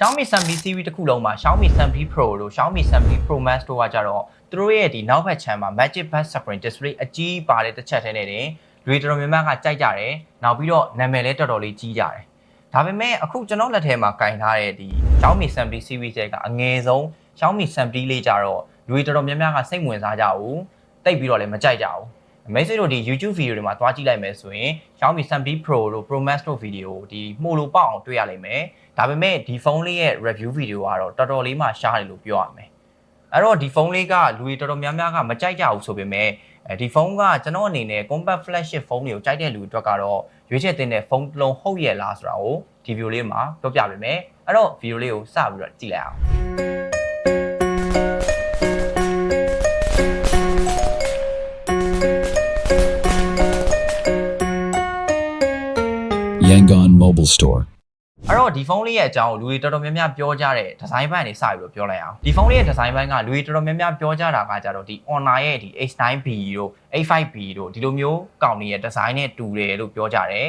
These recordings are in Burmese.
Xiaomi 7B series တစ်ခုလုံးမှာ Xiaomi 7B Pro တို့ Xiaomi 7B Pro Max တို့ကကြတော့သူတို့ရဲ့ဒီနောက်ဘက်ခြမ်းမှာ Magic Back Screen Display အကြီးပါတဲ့တစ်ချက်ထဲနဲ့တင်လူတွေတော်တော်များများကကြိုက်ကြတယ်။နောက်ပြီးတော့နာမည်လည်းတော်တော်လေးကြီးကြတယ်။ဒါပေမဲ့အခုကျွန်တော်လက်ထဲမှာကင်ထားတဲ့ဒီ Xiaomi 7B series ရဲ့ကအငယ်ဆုံး Xiaomi 7B လေးကြတော့လူတွေတော်တော်များများကစိတ်ဝင်စားကြဘူး။တိတ်ပြီးတော့လည်းမကြိုက်ကြဘူး။ မိတ်ဆွေတို့ဒီ YouTube video တွေမှာသွားကြည့်လိုက်မယ်ဆိုရင် Xiaomi 7B Pro တို့ Pro Max တို့ video ကိုဒီမှုလို့ပေါက်အောင်တွေ့ရလိမ့်မယ်။ဒါပေမဲ့ဒီဖုန်းလေးရဲ့ review video ကတော့တော်တော်လေးမှရှားတယ်လို့ပြောရမယ်။အဲ့တော့ဒီဖုန်းလေးကလူတွေတော်တော်များများကမကြိုက်ကြဘူးဆိုပေမဲ့အဲဒီဖုန်းကကျွန်တော်အနေနဲ့ compact flagship ဖုန်းတွေကိုကြိုက်တဲ့လူတွေအတွက်ကတော့ရွေးချယ်တင်တဲ့ဖုန်းတစ်လုံးဟုတ်ရဲ့လားဆိုတာကိုဒီ video လေးမှာပြောပြပေးမယ်။အဲ့တော့ video လေးကိုစပြီးတော့ကြည့်လိုက်အောင်။ Yangon Mobile Store. အဲ့တော့ဒီဖုန်းလေးရဲ့အကြောင်းကိုလူတွေတော်တော်များများပြောကြတဲ့ဒီဇိုင်းဘိုင်းနေစပြီးတော့ပြောလိုက်အောင်ဒီဖုန်းလေးရဲ့ဒီဇိုင်းဘိုင်းကလူတွေတော်တော်များများပြောကြတာကကြတော့ဒီ online ရဲ့ဒီ H9B တို့ H5B တို့ဒီလိုမျိုးကောင်တွေရဲ့ဒီဇိုင်းနဲ့တူတယ်လို့ပြောကြတယ်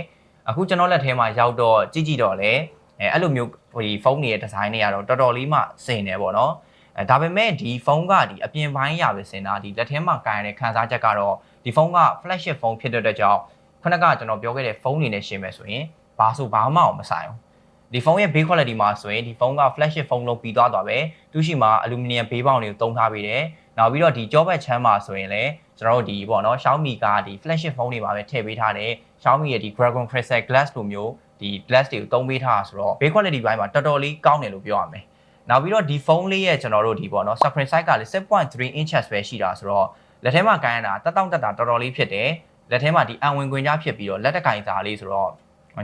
အခုကျွန်တော်လက်ထဲမှာရောက်တော့ကြည့်ကြည့်တော့လေအဲအဲ့လိုမျိုးဒီဖုန်းတွေရဲ့ဒီဇိုင်းတွေကတော့တော်တော်လေးမှစင်တယ်ပေါ့နော်အဲဒါပေမဲ့ဒီဖုန်းကဒီအပြင်ပိုင်းရပဲစင်တာဒီလက်ထဲမှာကင်ရတဲ့ခန်းစားချက်ကတော့ဒီဖုန်းက flagship ဖုန်းဖြစ်တဲ့အတွက်ကြောင့် ခုနကကျွန်တော်ပြောခဲ့တဲ့ဖုန်းတွေနဲ့ရှင်းမယ်ဆိုရင်ဘာဆိုဘာမှအောင်မဆိုင်ဘူးဒီဖုန်းရဲ့ base quality မှာဆိုရင်ဒီဖုန်းက flagship ဖုန်းလုံးပြီးသွားသွားပဲသူရှိမှာ aluminum ဘေးပေါင်တွေကိုသုံးထားပေးတယ်နောက်ပြီးတော့ဒီကြောဘက်ချမ်းမှာဆိုရင်လည်းကျွန်တော်တို့ဒီပေါ့နော် Xiaomi ကဒီ flagship ဖုန်းတွေမှာပဲထည့်ပေးထားတယ် Xiaomi ရဲ့ဒီ Dragon Crystal Glass လိုမျိုးဒီ glass တွေကိုသုံးပေးထားတာဆိုတော့ base quality ဘိုင်းမှာတော်တော်လေးကောင်းတယ်လို့ပြောရမယ်နောက်ပြီးတော့ဒီဖုန်းလေးရဲ့ကျွန်တော်တို့ဒီပေါ့နော် screen size ကလည်း6.3 inches ပဲရှိတာဆိုတော့လက်ထဲမှာကိုင်းရတာတက်တောင့်တက်တာတော်တော်လေးဖြစ်တယ် လက်ထဲမှာဒီအံဝင်ခွင်ကြားဖြစ်ပြီးတော့လက်တကင်စားလေးဆိုတော့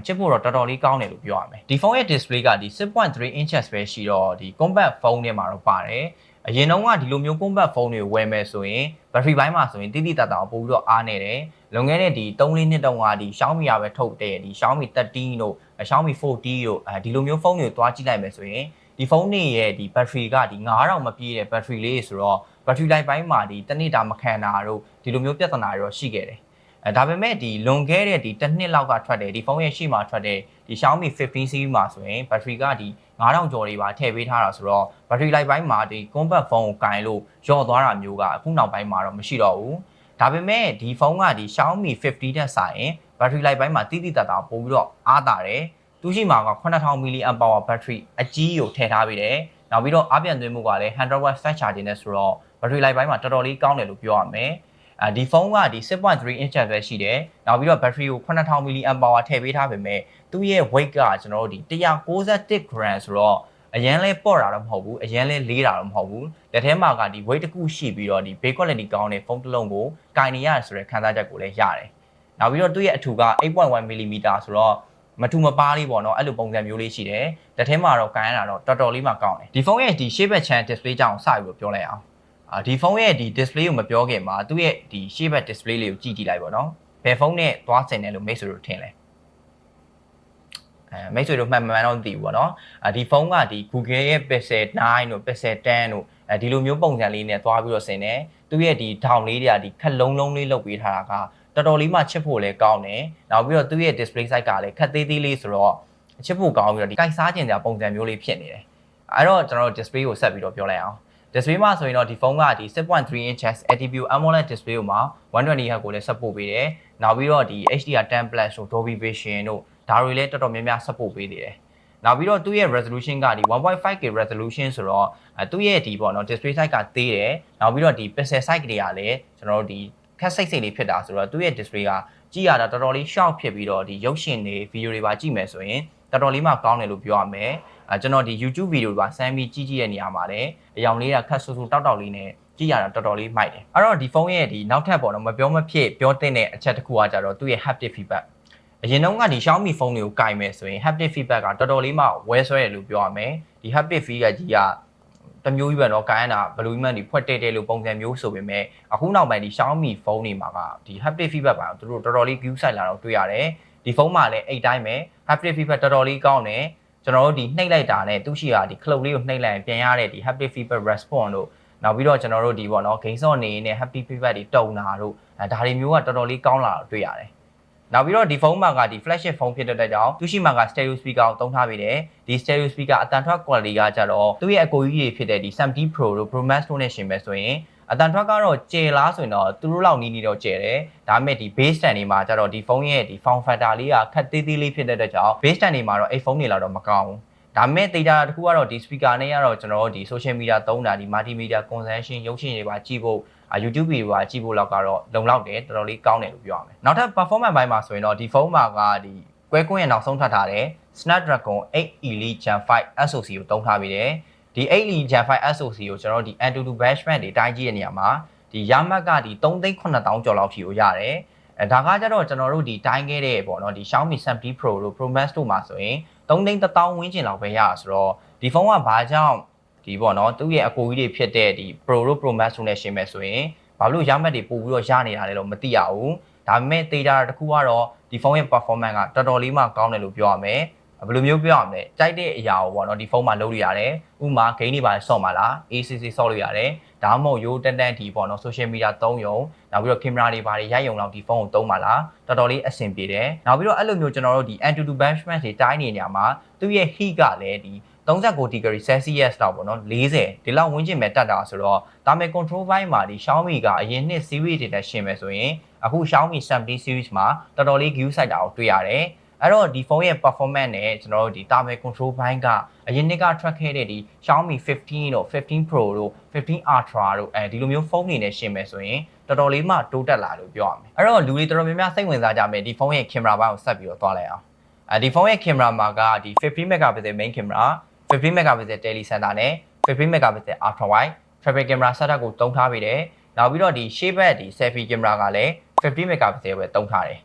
ချစ်ဖို့တော့တော်တော်လေးကောင်းတယ်လို့ပြောရမယ်ဒီဖုန်းရဲ့ display ကဒီ6.3 inches ပဲရှိတော့ဒီ compact phone ထဲမှာတော့ပါတယ်အရင်တုန်းကဒီလိုမျိုး compact phone တွေဝယ်မယ်ဆိုရင် battery ဘိုင်းမှာဆိုရင်တိတိတတ်တာပို့ပြီးတော့အားနေတယ်လွန်ခဲ့တဲ့ဒီ3လေးနှစ်တုန်းကဒီ Xiaomi ရပဲထုတ်တဲ့ဒီ Xiaomi 13တို့ Xiaomi 14တို့အဲဒီလိုမျိုးဖုန်းတွေကိုတွားကြည့်လိုက်မယ်ဆိုရင်ဒီဖုန်းတွေရဲ့ဒီ battery ကဒီ9000မပြည့်တဲ့ battery လေးဆိုတော့ battery life ဘိုင်းမှာဒီတစ်နေ့တာမခံတာတို့ဒီလိုမျိုးပြဿနာတွေတော့ရှိခဲ့တယ် အဲဒါပေမဲ့ဒီလွန်ခဲ့တဲ့ဒီတစ်နှစ်လောက်ကထွက်တယ်ဒီဖုန်းရဲ့ရှေ့မှာထွက်တဲ့ဒီ Xiaomi 15 series မှာဆိုရင် battery ကဒီ9000ကျော်တွေပါထည့်ပေးထားတာဆိုတော့ battery life ဘိုင်းမှာဒီ compact phone ကိုကင်လို့ညော့သွားတာမျိုးကအခုနောက်ပိုင်းမှာတော့မရှိတော့ဘူးဒါပေမဲ့ဒီဖုန်းကဒီ Xiaomi 50တက်ဆိုင်ရင် battery life ဘိုင်းမှာတိတိတတ်တာပို့ပြီးတော့အားတာတယ်သူရှိမှာက9000 mAh battery အကြီးကိုထည့်ထားပေးတယ်နောက်ပြီးတော့အားပြန်သွင်းမှုကလည်း100 watt fast charging နဲ့ဆိုတော့ battery life ဘိုင်းမှာတော်တော်လေးကောင်းတယ်လို့ပြောရမယ်အဲ ဒီဖုန်းကဒီ6.3 inch ပဲရှိတယ်။နောက်ပြီးတော့ battery ကို9000 mAh ထည့်ပေးထားပေမဲ့သူ့ရဲ့ weight ကကျွန်တော်တို့ဒီ161 gram ဆိုတော့အရန်လဲပေါ့တာတော့မဟုတ်ဘူးအရန်လဲလေးတာတော့မဟုတ်ဘူးလက်ထဲမှာကဒီ weight တစ်ခုရှိပြီးတော့ဒီ base quality ကောင်းတဲ့ဖုန်းတစ်လုံးကိုကင်နေရတယ်ဆိုတဲ့ခံစားချက်ကိုလည်းရတယ်။နောက်ပြီးတော့သူ့ရဲ့အထူက8.1 mm ဆိုတော့မထူမပါလေးပေါ့နော်အဲ့လိုပုံစံမျိုးလေးရှိတယ်လက်ထဲမှာတော့ကန်ရတာတော့တော်တော်လေးမှကောင်းတယ်ဒီဖုန်းရဲ့ဒီ shape band channel display ကြောင့်စပြီးတော့ပြောလိုက်အောင် အာဒီဖုန်းရဲ့ဒီ display ကိုမပြောခင်မှာသူ့ရဲ့ဒီ shape band display လေးကိုကြည့်ကြည့်လိုက်ပေါ့နော်ဘယ်ဖုန်းနဲ့သွားဆင်တယ်လို့မိတ်ဆွေတို့ထင်လဲအဲမိတ်ဆွေတို့မှန်မှန်တော့မသိဘူးပေါ့နော်အာဒီဖုန်းကဒီ Google ရဲ့ Pixel 9တို့ Pixel 10တို့အဲဒီလိုမျိုးပုံစံလေးနဲ့သွားပြီးတော့ဆင်တယ်သူ့ရဲ့ဒီထောင်လေးတွေကဒီခက်လုံးလုံးလေးလုပ်ပေးထားတာကတော်တော်လေးမှချစ်ဖို့လည်းကောင်းတယ်။နောက်ပြီးတော့သူ့ရဲ့ display size ကလည်းခက်သေးသေးလေးဆိုတော့ချစ်ဖို့ကောင်းပြီးတော့ဒီကိုက်စားကျင်တဲ့ပုံစံမျိုးလေးဖြစ်နေတယ်။အဲ့တော့ကျွန်တော်တို့ display ကိုဆက်ပြီးတော့ပြောလိုက်အောင်။ display မှာဆိုရင်တော့ဒီဖုန်းကဒီ 6.3 inches ATPU AMOLED display ကိုမှာ 120Hz ကိုလည်း support ပေးတယ်။နောက်ပြီးတော့ဒီ HDR10 Plus တို့ Dolby Vision တို့ဒါတွေလည်းတော်တော်များများ support ပေးနေတယ်။နောက်ပြီးတော့သူ့ရဲ့ resolution ကဒီ 1.5K resolution ဆိုတော့အဲသူ့ရဲ့ဒီပေါ့နော် display size ကသေးတယ်။နောက်ပြီးတော့ဒီ pixel size တွေကလည်းကျွန်တော်တို့ဒီခက်စိတ်စိတ်လေးဖြစ်တာဆိုတော့သူ့ရဲ့ display ကကြည့်ရတာတော်တော်လေး sharp ဖြစ်ပြီးတော့ဒီရုပ်ရှင်တွေ video တွေပါကြည့်မယ်ဆိုရင်တော်တော်လေးမှကောင်းတယ်လို့ပြောရမယ် အဲကျွန်တော်ဒီ YouTube video တွေပါစမ်းပြီးကြည့်ကြည့်တဲ့နေရာမှာလည်းအယောင်လေးကခက်ဆူဆူတောက်တောက်လေးနဲ့ကြည့်ရတာတော်တော်လေးမိုက်တယ်အဲ့တော့ဒီဖုန်းရဲ့ဒီနောက်ထပ်ပေါ့နော်မပြောမဖြစ်ပြောတဲ့တဲ့အချက်တစ်ခုကကြတော့သူ့ရဲ့ haptic feedback အရင်တုန်းကဒီ Xiaomi ဖုန်းတွေကိုကင်မယ်ဆိုရင် haptic feedback ကတော်တော်လေးမှဝဲဆွဲတယ်လို့ပြောရမယ်ဒီ haptic feedback ကြီးကတမျိုးကြီးပဲเนาะကိုင်းရတာဘလူးမန်ဒီဖွက်တဲတဲလို့ပုံစံမျိုးဆိုပေမဲ့အခုနောက်ပိုင်းဒီ Xiaomi ဖုန်းတွေမှာကဒီ haptic feedback ပါသူတို့တော်တော်လေး view site လာတော့တွေ့ရတယ်ဒီဖုန်းမှာလည်းအဲ့တိုင်းပဲ haptic feedback တော်တော်လေးကောင်းတယ် ကျွန်တော်တို့ဒီနှိပ်လိုက်တာနဲ့သူရှိတာဒီ cloud လေးကိုနှိပ်လိုက်ရင်ပြန်ရတဲ့ဒီ haptic feedback response တို့နောက်ပြီးတော့ကျွန်တော်တို့ဒီပေါ့နော် game song နေနဲ့ happy feedback တွေတုံတာတို့အဲဒါတွေမျိုးကတော်တော်လေးကောင်းလာတော့တွေ့ရတယ်နောက်ပြီးတော့ဒီဖုန်းမှာကဒီ flagship ဖုန်းဖြစ်တဲ့အတွက်ကြောင့်သူရှိမှာက stereo speaker ကိုသုံးထားပေးတယ်ဒီ stereo speaker အတန်ထွက် quality ကကြတော့သူ့ရဲ့အကိုကြီးတွေဖြစ်တဲ့ဒီ70 Pro တို့ Pro Max တို့နဲ့ရှင်ပဲဆိုရင် အတန်ထွက်ကတော့ကျယ်လားဆိုရင်တော့သူတို့လောက်နီးနီးတော့ကျယ်တယ်ဒါပေမဲ့ဒီ base stand တွေမှာကြတော့ဒီဖုန်းရဲ့ဒီ form factor လေးကခက်သေးသေးလေးဖြစ်တဲ့အတွက်ကြောင့် base stand တွေမှာတော့အဲ့ဖုန်းတွေလောက်တော့မကောင်းဘူးဒါပေမဲ့ data တစ်ခုကတော့ဒီ speaker နဲ့ကတော့ကျွန်တော်တို့ဒီ social media သုံးတာဒီ multimedia consumption ရုပ်ရှင်တွေပါကြည့်ဖို့အာ YouTube တွေပါကြည့်ဖို့လောက်ကတော့လုံလောက်တယ်တော်တော်လေးကောင်းတယ်လို့ပြောရမယ်နောက်ထပ် performance ဘိုင်းမှာဆိုရင်တော့ဒီဖုန်းမှာကဒီကွဲကွင်းရဲ့နောက်ဆုံးထပ်ထားတဲ့ Snapdragon 8 Elite Gen 5 SoC ကိုသုံးထားပြီးတယ် ဒီ8 Elite Gen 5 SoC ကိုကျွန်တော်တို့ဒီ Antutu benchmark တွေတိုင်းကြည့်တဲ့နေရာမှာဒီရမတ်ကဒီ3,9000ကျော်လောက်ထိကိုရတယ်အဲဒါကကြတော့ကျွန်တော်တို့ဒီတိုင်းခဲ့တဲ့ပေါ့နော်ဒီ Xiaomi 70 Pro တို့ Pro Max တို့မှာဆိုရင်3,1000ဝန်းကျင်လောက်ပဲရတာဆိုတော့ဒီဖုန်းကဘာကြောင့်ဒီပေါ့နော်သူ့ရဲ့အကိုကြီးတွေဖြစ်တဲ့ဒီ Pro တို့ Pro Max တို့နဲ့ရှင်းမယ်ဆိုရင်ဘာလို့ရမတ်တွေပို့ပြီးတော့ရနေတာလဲတော့မသိရဘူးဒါပေမဲ့ data တစ်ခုကတော့ဒီဖုန်းရဲ့ performance ကတော်တော်လေးမှကောင်းတယ်လို့ပြောရမယ် ဘယ်လိုမျိုးပြောရမလဲကြိုက်တဲ့အရာကိုပေါ့နော်ဒီဖုန်းမှာလုပ်လို့ရတယ်ဥပမာ game တွေပါဆော့မှာလား ACC ဆော့လို့ရတယ်ဒါမှမဟုတ်ရိုးတန်တန်ဒီပေါ့နော် social media သုံးရုံနောက်ပြီးတော့ camera တွေပါတွေရိုက်ရုံလောက်ဒီဖုန်းကိုသုံးပါလားတော်တော်လေးအဆင်ပြေတယ်နောက်ပြီးတော့အဲ့လိုမျိုးကျွန်တော်တို့ဒီ Antutu benchmark တွေတိုင်းနေနေရမှာသူ့ရဲ့ heat ကလည်းဒီ39 degree Celsius လောက်ပေါ့နော်40ဒီလောက်ဝန်းကျင်ပဲတက်တာဆိုတော့ဒါမဲ့ control ဘိုင်းမှာဒီ Xiaomi ကအရင်နှစ် series တွေနဲ့ရှင်းမယ်ဆိုရင်အခု Xiaomi 70 series မှာတော်တော်လေး view ဆိုင်တာကိုတွေ့ရတယ် အဲ့တော့ဒီဖုန်းရဲ့ performance နဲ့ကျွန်တော်တို့ဒီ thermal control ဘိုင်းကအရင်နှစ်က track ခဲ့တဲ့ဒီ Xiaomi 15တို့15 Pro တို့15 Ultra တို့အဲဒီလိုမျိုးဖုန်းတွေနဲ့ရှင်းမယ်ဆိုရင်တော်တော်လေးမှတိုးတက်လာလို့ပြောရမယ်အဲ့တော့လူတွေတော်တော်များများစိတ်ဝင်စားကြမယ်ဒီဖုန်းရဲ့ camera ဘိုင်းကိုဆက်ပြီးတော့သွားလိုက်အောင်အဲဒီဖုန်းရဲ့ camera မှာကဒီ50 megapixel main camera 50 megapixel tele sensor နဲ့50 megapixel ultra wide triple camera setup ကိုတုံးထားပေးတယ်နောက်ပြီးတော့ဒီ shape back ဒီ selfie camera ကလည်း50 megapixel ပဲတုံးထားတယ်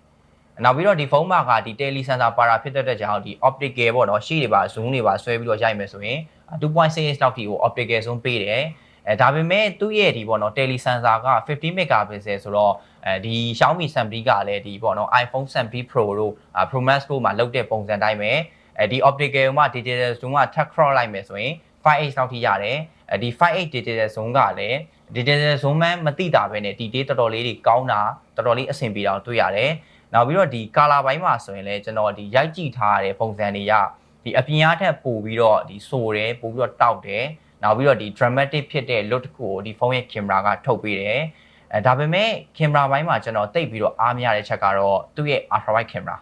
နောက်ပြီးတော့ဒီဖုန်းမှာကဒီ tele sensor ပါတာဖြစ်တဲ့အတွက်ကြောင့်ဒီ optical ပေါ့နော်ရှေ့တွေပါ zoom တွေပါဆွဲပြီးတော့ရိုက်မယ်ဆိုရင်2.6လောက်ထိကို optical zoom ပေးတယ်အဲဒါပေမဲ့သူ့ရဲ့ဒီပေါ့နော် tele sensor က50 megapixel ဆိုတော့အဲဒီ Xiaomi 70ကလည်းဒီပေါ့နော် iPhone 70 Pro တို့ Pro Max တို့မှာလောက်တဲ့ပုံစံတိုင်းပဲအဲဒီ optical မှာ digital zoom က touch cross လိုက်မယ်ဆိုရင် 5x လောက်ထိရတယ်အဲဒီ 5x digital zoom ကလည်း digital zoom မှမသိတာပဲねဒီ data တော်တော်လေးတွေကောင်းတာတော်တော်လေးအဆင်ပြေတာတွေ့ရတယ် နောက်ပြီးတော့ဒီ color ဘိုင်းမှာဆိုရင်လည်းကျွန်တော်ဒီရိုက်ကြည့်ထားတဲ့ပုံစံတွေကဒီအပြင်အားထက်ပိုပြီးတော့ဒီဆိုတယ်ပိုပြီးတော့တောက်တယ်နောက်ပြီးတော့ဒီ dramatic ဖြစ်တဲ့ look တစ်ခုကိုဒီဖုန်းရဲ့ camera ကထုတ်ပေးတယ်အဲဒါပေမဲ့ camera ဘိုင်းမှာကျွန်တော်တိတ်ပြီးတော့အားမရတဲ့ချက်ကတော့သူ့ရဲ့ ultra wide camera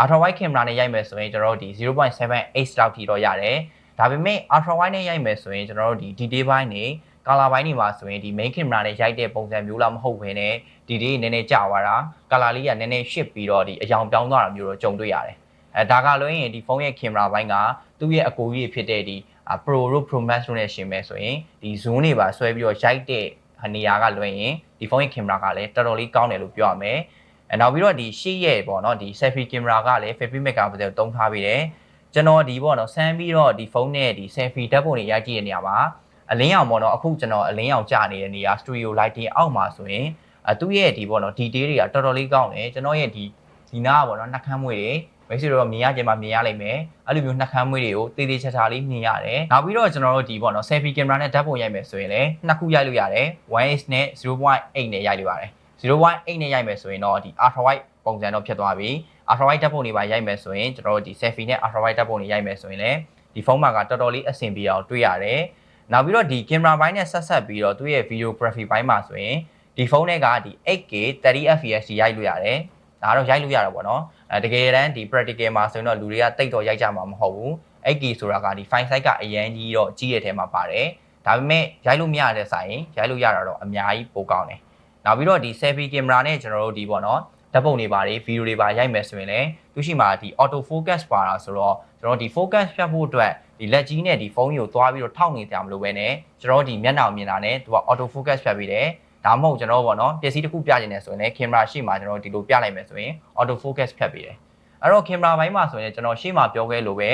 ultra wide camera နဲ့ရိုက်မယ်ဆိုရင်ကျွန်တော်တို့ဒီ0.78လောက်ထိတော့ရတယ်ဒါပေမဲ့ ultra wide နဲ့ရိုက်မယ်ဆိုရင်ကျွန်တော်တို့ဒီ detail ဘိုင်းနေ color ဘိုင်းနေမှာဆိုရင်ဒီ main camera နဲ့ရိုက်တဲ့ပုံစံမျိုးလားမဟုတ်ဘဲနဲ့ဒီဒီနည်းနည်းကြာသွားတာ color လေးကနည်းနည်း shift ပြီးတော့ဒီအယောင်ပြောင်းသွားတာမျိုးတော့ကြုံတွေ့ရတယ်အဲဒါကလွှဲရင်ဒီဖုန်းရဲ့ camera ဘိုင်းကသူ့ရဲ့အကူကြီးဖြစ်တဲ့ဒီ Pro တို့ Pro Max တို့နဲ့ရှင်မယ်ဆိုရင်ဒီ zoom တွေပါဆွဲပြီးတော့ရိုက်တဲ့နေရာကလွှဲရင်ဒီဖုန်းရဲ့ camera ကလည်းတော်တော်လေးကောင်းတယ်လို့ပြောရမယ်အဲနောက်ပြီးတော့ဒီရှေ့ရဲ့ပေါ့နော်ဒီ selfie camera ကလည်း 50 megapixel တုံးထားပြီးတယ်ကျွန်တော်ဒီပေါ့နော်ဆန်းပြီးတော့ဒီဖုန်းနဲ့ဒီ selfie ဓာတ်ပုံတွေရိုက်ကြည့်တဲ့နေရာမှာ အလင်းရောင်ပေါ့နော်အခုကျွန်တော်အလင်းရောင်ကြာနေတဲ့နေရာ studio lighting အောက်မှာဆိုရင်အသူ့ရဲ့ဒီပေါ့နော် detail တွေကတော်တော်လေးကောင်းတယ်ကျွန်တော်ရဲ့ဒီဒီနားပေါ့နော်နှာခမ်းမွေးတွေမိတ်ဆွေတို့မြင်ရကြမှာမြင်ရလိမ့်မယ်အဲ့လိုမျိုးနှာခမ်းမွေးတွေကိုတေးသေးချာချာလေးမြင်ရတယ်နောက်ပြီးတော့ကျွန်တော်တို့ဒီပေါ့နော် selfie camera နဲ့ဓာတ်ပုံရိုက်မယ်ဆိုရင်လည်းနှစ်ခုရိုက်လို့ရတယ် 1x နဲ့0.8နဲ့ရိုက်လို့ရတယ်0.8နဲ့ရိုက်မယ်ဆိုရင်တော့ဒီ ultra wide ပုံစံတော့ဖြစ်သွားပြီ ultra wide ဓာတ်ပုံတွေပါရိုက်မယ်ဆိုရင်ကျွန်တော်တို့ဒီ selfie နဲ့ ultra wide ဓာတ်ပုံတွေရိုက်မယ်ဆိုရင်လည်းဒီဖုန်းမှာကတော်တော်လေးအဆင်ပြေအောင်တွေ့ရတယ် နောက်ပြီးတော့ဒီ camera ဘိုင်းနဲ့ဆက်ဆက်ပြီးတော့သူ့ရဲ့ videography ဘိုင်းမှာဆိုရင်ဒီဖုန်းတွေကဒီ 8K 30 fps ကြီးရိုက်လို့ရတယ်ဒါတော့ရိုက်လို့ရတာပေါ့နော်အဲတကယ်တမ်းဒီ practical မှာဆိုရင်တော့လူတွေကတိတ်တော့ရိုက်ကြမှာမဟုတ်ဘူး 8K ဆိုတာကဒီ file size ကအရန်ကြီးတော့ကြီးတဲ့ထဲမှာပါတယ်ဒါပေမဲ့ရိုက်လို့မရတဲ့ဆိုင်ရိုက်လို့ရတာတော့အများကြီးပိုကောင်းတယ်နောက်ပြီးတော့ဒီ selfie camera နဲ့ကျွန်တော်တို့ဒီပေါ့နော်ဓာတ်ပုံတွေပါတွေဗီဒီယိုတွေပါရိုက်မယ်ဆိုရင်လည်းသူရှိမှာဒီ auto focus ပါတာဆိုတော့ကျွန်တော်ဒီ focus ဖြတ်ဖို့အတွက် ဒီလက်ကြီးနဲ့ဒီဖုန်းကြီးကိုသွားပြီးတော့ထောက်နေကြမလို့ပဲねကျွန်တော်ဒီမျက်နှာမြင်တာနဲ့သူက auto focus ဖြတ်ပြီးတယ်ဒါမှမဟုတ်ကျွန်တော်ပေါ့နော်ပစ္စည်းတစ်ခုပြနေတယ်ဆိုရင်လည်း camera ရှေ့မှာကျွန်တော်ဒီလိုပြလိုက်မယ်ဆိုရင် auto focus ဖြတ်ပြီးတယ်အဲ့တော့ camera ဘိုင်းမှာဆိုရင်ကျွန်တော်ရှေ့မှာပြောခဲ့လို့ပဲ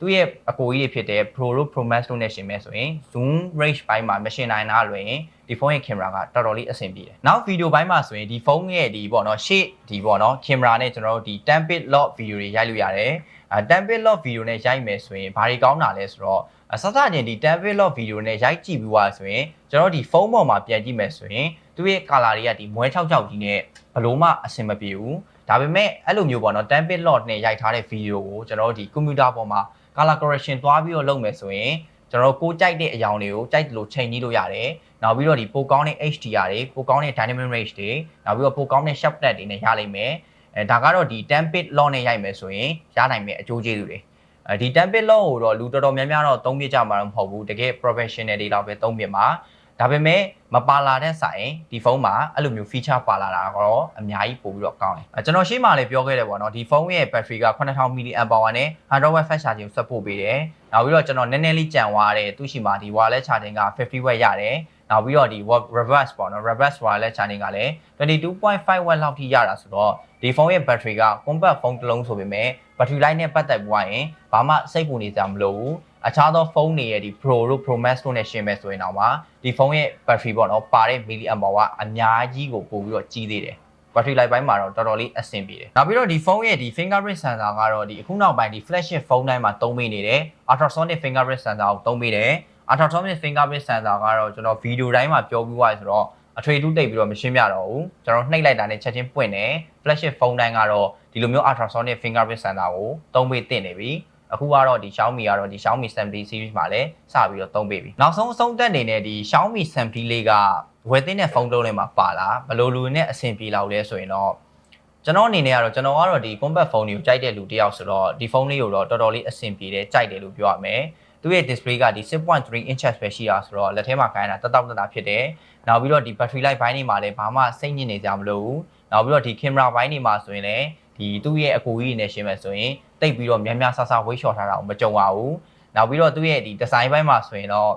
သူ့ရဲ့အကိုကြီးတွေဖြစ်တဲ့ Pro တို့ Pro Max တို့နဲ့ရှင်မဲ့ဆိုရင် zoom range ဘိုင်းမှာမရှင်နိုင်တာလွယ်ရင်ဒီဖုန်းရဲ့ camera ကတော်တော်လေးအဆင်ပြေတယ်။နောက်ဗီဒီယိုဘိုင်းမှာဆိုရင်ဒီဖုန်းရဲ့ဒီပေါ့နော်ရှေ့ဒီပေါ့နော် camera နဲ့ကျွန်တော်တို့ဒီ 10 bit lock video တွေရိုက်လို့ရတယ်။အဲ 10 bit lock video နဲ့ရိုက်မယ်ဆိုရင်ဘာတွေကောင်းတာလဲဆိုတော့အစစချင်းဒီ 10 bit lock video နဲ့ရိုက်ကြည့်ပြီးသွားဆိုရင်ကျွန်တော်ဒီဖုန်းပေါ်မှာပြန်ကြည့်မယ်ဆိုရင်သူ့ရဲ့ color တွေကဒီမွဲ66ကြီးနဲ့ဘလို့မှအဆင်မပြေဘူးဒါပေမဲ့အဲ့လိုမျိုးပေါ့နော် 10 bit lot နဲ့ရိုက်ထားတဲ့ဗီဒီယိုကိုကျွန်တော်တို့ဒီကွန်ပျူတာပေါ်မှာ color correction သွားပြီးတော့လုပ်မယ်ဆိုရင်ကျွန်တော်တို့ကိုကြိုက်တဲ့အကြောင်းတွေကိုကြိုက်တယ်လို့ချိန်ကြီးလို့ရတယ်နောက်ပြီးတော့ဒီပိုကောင်းတဲ့ HDR တွေပိုကောင်းတဲ့ dynamic range တွေနောက်ပြီးတော့ပိုကောင်းတဲ့ sharpness တွေနဲ့ရလိမ့်မယ်အဲဒါကတော့ဒီ10 bit lot နဲ့ရိုက်မယ်ဆိုရင်ရနိုင်မယ်အကျိုးကျေးဇူးတွေအဲဒီ10 bit lot ကိုတော့လူတော်တော်များများတော့သုံးပြကြမှာတော့မဟုတ်ဘူးတကယ် professional တွေလောက်ပဲသုံးပြမှာ ဒါပေမဲ့မပါလာတဲ့ဆိုင်ဒီဖုန်းမှာအဲ့လိုမျိုး feature ပါလာတာကတော့အများကြီးပို့ပြီးတော့ကောင်းတယ်အဲကျွန်တော်ရှေ့မှာလည်းပြောခဲ့တယ်ပေါ့နော်ဒီဖုန်းရဲ့ battery က9000 mAh နဲ့ 100 watt fast charging ကိုဆက်ပို့ပေးတယ်နောက်ပြီးတော့ကျွန်တော်နည်းနည်းလေးကြံသွားတယ်သူရှိမှာဒီ wireless charging က 50 watt ရတယ်နောက်ပြီးတော့ဒီ reverse ပေါ့နော် reverse wireless charging ကလည်း22.5 watt လောက်ထိရတာဆိုတော့ဒီဖုန်းရဲ့ battery က compact ဖုန်းတစ်လုံးဆိုပေမဲ့ battery life နဲ့ပတ်သက်ပြီးသွားရင်ဘာမှစိတ်ပူနေကြမလို့ဘူး အခြားသောဖုန်းတွေရဲ့ဒီ Pro တို့ Pro Max တို့နဲ့ရှင်းမယ်ဆိုရင်တော့မှဒီဖုန်းရဲ့ battery ပေါ့နော်ပါတဲ့ milliamp hour ကအများကြီးကိုပို့ပြီးတော့ကြီးသေးတယ် battery life ဘိုင်းမှာတော့တော်တော်လေးအဆင်ပြေတယ်နောက်ပြီးတော့ဒီဖုန်းရဲ့ဒီ fingerprint sensor ကတော့ဒီအခုနောက်ပိုင်းဒီ flagship ဖုန်းတိုင်းမှာသုံးမိနေတယ် ultrasonic fingerprint sensor ကိုသုံးမိတယ် ultrasonic fingerprint sensor ကတော့ကျွန်တော်ဗီဒီယိုတိုင်းမှာပြောပြီးသွားဆိုတော့အထွေထူးတိတ်ပြီးတော့မရှင်းပြတော့ဘူးကျွန်တော်နှိပ်လိုက်တာနဲ့ချက်ချင်းပွင့်တယ် flagship ဖုန်းတိုင်းကတော့ဒီလိုမျိုး ultrasonic fingerprint sensor ကိုသုံးပေးတင်နေပြီ အခုကတော့ဒီ Xiaomi ကတော့ဒီ Xiaomi 70 series မှာလည်းစပြီးတော့သုံးပေးပြီနောက်ဆုံးအဆုံးသက်နေနဲ့ဒီ Xiaomi 70လေးကဝယ်သိတဲ့ဖုန်းတုံးထဲမှာပါလာဘယ်လိုလူနဲ့အဆင်ပြေလောက်လဲဆိုရင်တော့ကျွန်တော်အနေနဲ့ကတော့ကျွန်တော်ကတော့ဒီ compact phone တွေကိုကြိုက်တဲ့လူတစ်ယောက်ဆိုတော့ဒီဖုန်းလေးကိုတော့တော်တော်လေးအဆင်ပြေတယ်ကြိုက်တယ်လို့ပြောရမယ်သူရဲ့ display ကဒီ6.3 inches ပဲရှိတာဆိုတော့လက်ထဲမှာခိုင်းတာတက်တောက်တက်တာဖြစ်တယ်နောက်ပြီးတော့ဒီ battery life ဘိုင်းတွေမှာလည်းဘာမှစိတ်ညစ်နေကြမလို့ဘူးနောက်ပြီးတော့ဒီ camera ဘိုင်းတွေမှာဆိုရင်လည်းဒီသူ့ရဲ့အကူကြီးနဲ့ရှင်းမယ်ဆိုရင် တိတ်ပြီးတော့များများဆဆဝိတ်လျှော်ထားတာကိုမကြုံပါဘူးနောက်ပြီးတော့သူ့ရဲ့ဒီ design ဘိုင်းမှာဆိုရင်တော့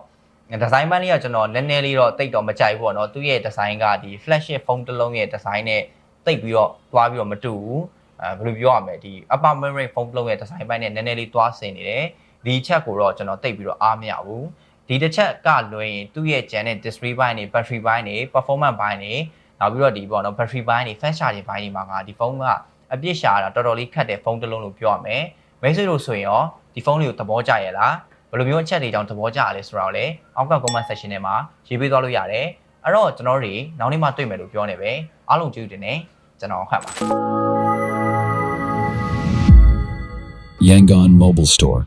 ဒီဇိုင်းဘန်းလေးကကျွန်တော်နည်းနည်းလေးတော့တိတ်တော့မကြိုက်ဘူးပေါ့နော်သူရဲ့ဒီဇိုင်းကဒီ flagship phone တစ်လုံးရဲ့ဒီဇိုင်းနဲ့တိတ်ပြီးတော့သွားပြီးတော့မတူဘူးအဲဘယ်လိုပြောရမလဲဒီ upper memory phone တစ်လုံးရဲ့ဒီဇိုင်းဘန်းနဲ့နည်းနည်းလေးသွားဆင်နေတယ်ဒီချက်ကိုတော့ကျွန်တော်တိတ်ပြီးတော့အားမရဘူးဒီတစ်ချက်ကလွှဲရင်သူ့ရဲ့ gen နဲ့ display ဘိုင်းတွေ battery ဘိုင်းတွေ performance ဘိုင်းတွေနောက်ပြီးတော့ဒီပေါ့နော် battery ဘိုင်းတွေ fast charging ဘိုင်းတွေမှာကဒီဖုန်းက အပြစ်ရှာတာတော်တော်လေးခက်တဲ့ဖုန်းတစ်လုံးလို့ပြောရမယ်မိတ်ဆွေတို့ဆိုရင်ရောဒီဖုန်းလေးကိုသဘောကျရဲ့လားဘယ်လိုမျိုးအချက်တွေကြောင့်သဘောကျရလဲဆိုတော့လေအောက်က comment section ထဲမှာရေးပေးသွားလို့ရတယ်အဲ့တော့ကျွန်တော်တို့နောက်နေ့မှတွေ့မယ်လို့ပြောနေပဲအားလုံးကျေးဇူးတင်နေကျွန်တော်ဟတ်ပါ Yangon Mobile Store.